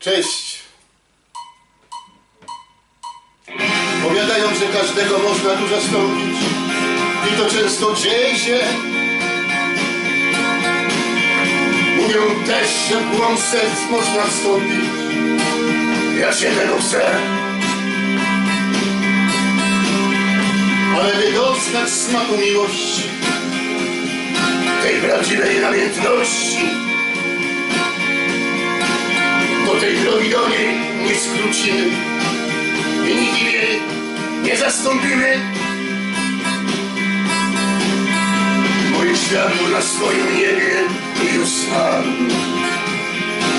Cześć. Powiadają, że każdego można tu zastąpić. I to często dzieje się. Mówią też, że w głąb serc można wstąpić. Ja się tego chcę. Ale by doznać smaku miłości, tej prawdziwej namiętności, światło na swoim niebie już znam.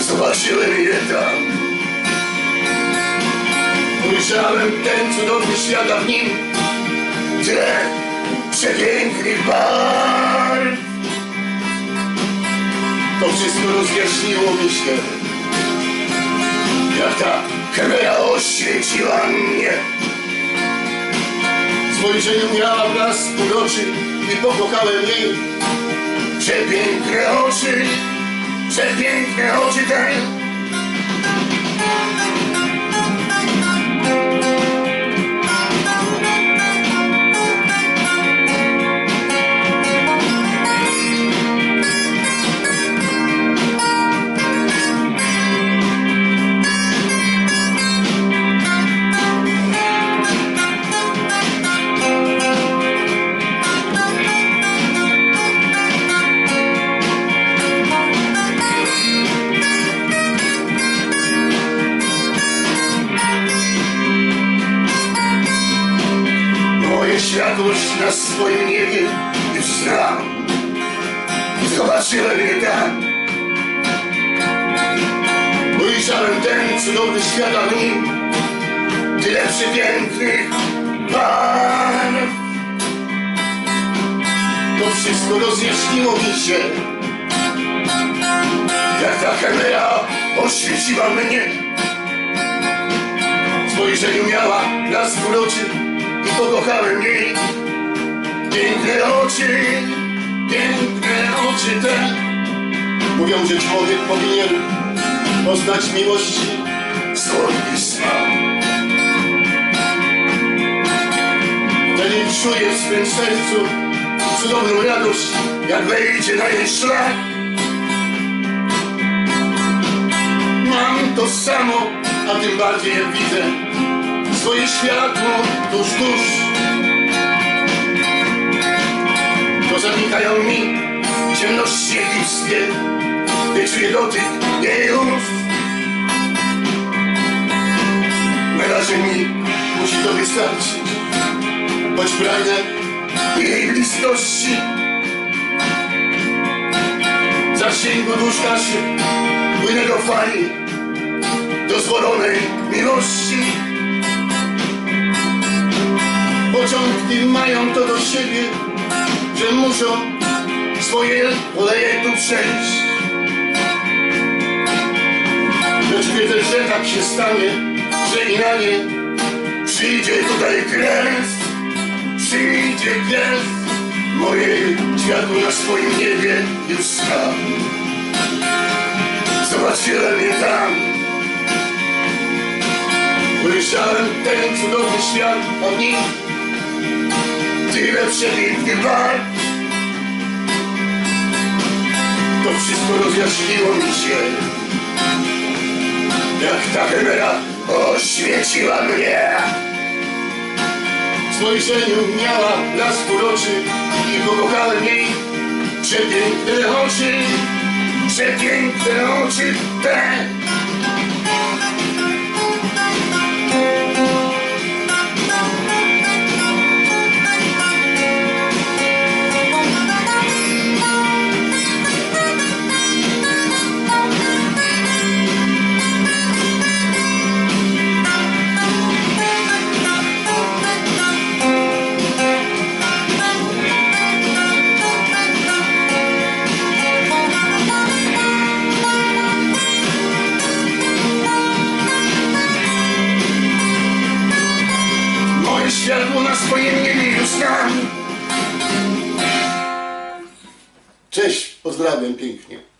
Zobaczyłem je tam. Ujrzałem ten cudowny świat, a w nim tyle przepięknych barw. To wszystko rozjaśniło mi się jak ta chemera oświeciła mnie. Spojrzeniu miała blask uroczy i pokochałem jej. Przepiękne oczy, przepiękne oczy te. Światłość na swoim niebie już znam. Zobaczyłem je tam. Ujrzałem ten cudowny świat, a nim tyle przepięknych barw. To wszystko rozjaśniło mi się, jak ta chemera oświeciła mnie. W spojrzeniu miała blask uroczy i pokochałem jej. Piękne oczy, piękne oczy te. Mówią, że człowiek powinien poznać miłości słodki smak. Wtedy czuje w swym sercu cudowną radość, jak wejdzie na jej szlak. Mam to samo, a tym bardziej jak widzę swoje światło tuż, tuż. To zanikają mi ciemności egipskie, gdy czuję dotyk jej ust. Na razie mi musi to wystarczyć, choć pragnę jej bliskości. Zasięgu dusz naszych płynę do fali dozwolonej miłości. Początki mają to do siebie, że muszą swoje koleje tu przejść. Lecz wiedzę, że tak się stanie, że i na nie przyjdzie tutaj kres, przyjdzie kres. Moje światło na swoim niebie już znam. Zobaczyłem je tam. Ujrzałem ten cudowny świat od nich Tyle przepięknych barw To wszystko rozjaśniło mi się. Jak ta chemera oświeciła mnie. W spojrzeniu miała blask uroczy I pokochałem jej Przepiękne oczy. Przepiękne oczy te światło na niebie już. Cześć, pozdrawiam pięknie.